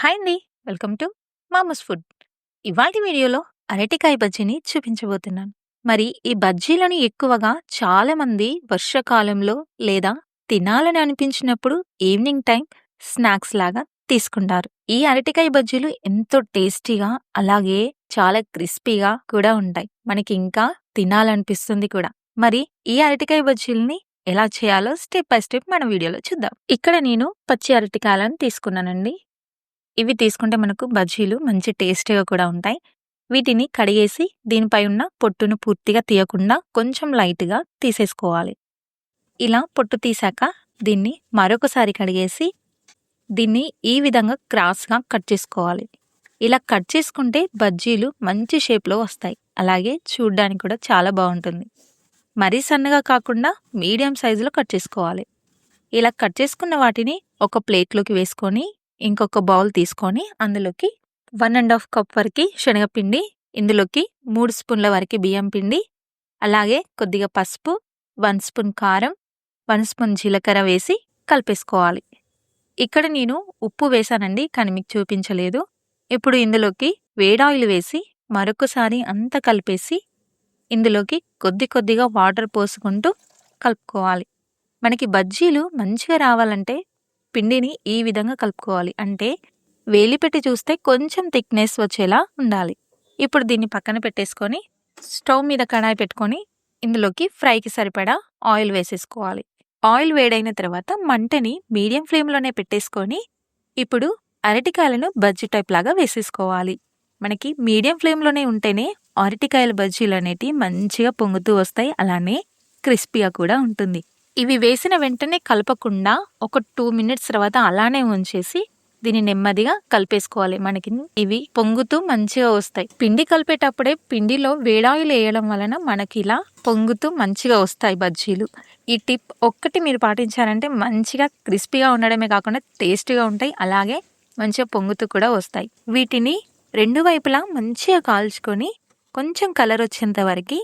Hi అండి. Welcome to Mamu's food. ఇవాటి వీడియోలో అరటికాయ బజ్జీని చూపించబోతున్నాను. మరి ఈ బజ్జీలను ఎక్కువగా చాలా మంది వర్షాకాలంలో లేదా తినాలని అనిపించినప్పుడు ఈవినింగ్ టైం స్నాక్స్ లాగా తీసుకుంటారు. ఈ అరటికాయ బజ్జీలు ఎంతో టేస్టీగా అలాగే చాలా క్రిస్పీగా కూడా ఉంటాయి. మనకి ఇంకా తినాలనిపిస్తుంది కూడా. మరి ఈ అరటికాయ బజ్జీలని ఎలా చేయాలో స్టెప్ బై స్టెప్ మన వీడియోలో చూద్దాం. ఇక్కడ నేను పచ్చి అరటికాయలను తీసుకున్నానండి. ఇవి తీసుకుంటే మనకు బజ్జీలు మంచి టేస్టీగా కూడా ఉంటాయి. వీటిని కడిగేసి దీనిపై ఉన్న పొట్టును పూర్తిగా తీయకుండా కొంచెం లైట్గా తీసేసుకోవాలి. ఇలా పొట్టు తీసాక దీన్ని మరొకసారి కడిగేసి దీన్ని ఈ విధంగా క్రాస్గా కట్ చేసుకోవాలి. ఇలా కట్ చేసుకుంటే బజ్జీలు మంచి షేప్లో వస్తాయి. అలాగే చూడ్డానికి కూడా చాలా బాగుంటుంది. మరీ సన్నగా కాకుండా మీడియం సైజులో కట్ చేసుకోవాలి. ఇలా కట్ చేసుకున్న వాటిని ఒక ప్లేట్లోకి వేసుకొని ఇంకొక బౌల్ తీసుకొని అందులోకి వన్ అండ్ హాఫ్ కప్ వరకు శనగపిండి ఇందులోకి మూడు స్పూన్ల వరకు బియ్యం పిండి అలాగే కొద్దిగా పసుపు వన్ స్పూన్ కారం వన్ స్పూన్ జీలకర్ర వేసి కలిపేసుకోవాలి. ఇక్కడ నేను ఉప్పు వేశానండి కానీ మీకు చూపించలేదు. ఇప్పుడు ఇందులోకి వేడాయిల్ వేసి మరొకసారి అంతా కలిపేసి ఇందులోకి కొద్ది కొద్దిగా వాటర్ పోసుకుంటూ కలుపుకోవాలి. మనకి బజ్జీలు మంచిగా రావాలంటే పిండిని ఈ విధంగా కలుపుకోవాలి. అంటే వేలి పెట్టి చూస్తే కొంచెం థిక్నెస్ వచ్చేలా ఉండాలి. ఇప్పుడు దీన్ని పక్కన పెట్టేసుకొని స్టవ్ మీద కడాయి పెట్టుకొని ఇందులోకి ఫ్రైకి సరిపడా ఆయిల్ వేసేసుకోవాలి. ఆయిల్ వేడైన తర్వాత మంటని మీడియం ఫ్లేమ్లోనే పెట్టేసుకొని ఇప్పుడు అరటికాయలను బజ్జీ టైప్ లాగా వేసేసుకోవాలి. మనకి మీడియం ఫ్లేమ్లోనే ఉంటేనే అరటికాయల బజ్జీలు అనేటివి మంచిగా పొంగుతూ వస్తాయి. అలానే క్రిస్పీగా కూడా ఉంటుంది. ఇవి వేసిన వెంటనే కలపకుండా ఒక టూ మినిట్స్ తర్వాత అలానే ఉంచేసి దీన్ని నెమ్మదిగా కలిపేసుకోవాలి. మనకి ఇవి పొంగుతూ మంచిగా వస్తాయి. పిండి కలిపేటప్పుడే పిండిలో వేడాయిలు వేయడం వలన మనకి ఇలా పొంగుతూ మంచిగా వస్తాయి బజ్జీలు. ఈ టిప్ ఒక్కటి మీరు పాటించారంటే మంచిగా క్రిస్పీగా ఉండడమే కాకుండా టేస్టీగా ఉంటాయి. అలాగే మంచిగా పొంగుతూ కూడా వస్తాయి. వీటిని రెండు వైపులా మంచిగా కాల్చుకొని కొంచెం కలర్ వచ్చేంత వరకు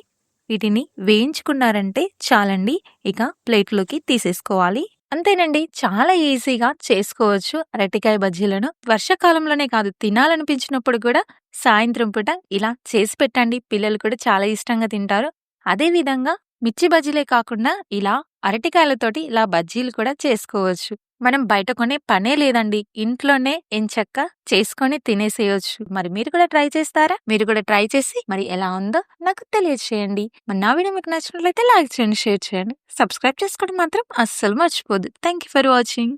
వీటిని వేయించుకున్నారంటే చాలండి. ఇక ప్లేట్లోకి తీసేసుకోవాలి. అంతేనండి చాలా ఈజీగా చేసుకోవచ్చు అరటికాయ బజ్జీలను. వర్షాకాలంలోనే కాదు తినాలనిపించినప్పుడు కూడా సాయంత్రం పూట ఇలా చేసి పెట్టండి. పిల్లలు కూడా చాలా ఇష్టంగా తింటారు. అదేవిధంగా మిర్చి బజ్జీలే కాకుండా ఇలా అరటికాయలతోటి ఇలా బజ్జీలు కూడా చేసుకోవచ్చు. మనం బయట కొనే పనే లేదండి. ఇంట్లోనే ఎంచక్క చేసుకొని తినేసేయచ్చు. మరి మీరు కూడా ట్రై చేస్తారా? మీరు కూడా ట్రై చేసి మరి ఎలా ఉందో నాకు తెలియజేయండి మరి నా వీడియో మీకు నచ్చినట్లయితే లైక్ చేయండి షేర్ చేయండి. సబ్స్క్రైబ్ చేసుకోవడం మాత్రం అస్సలు మర్చిపోదు థ్యాంక్ యూ ఫర్ వాచింగ్.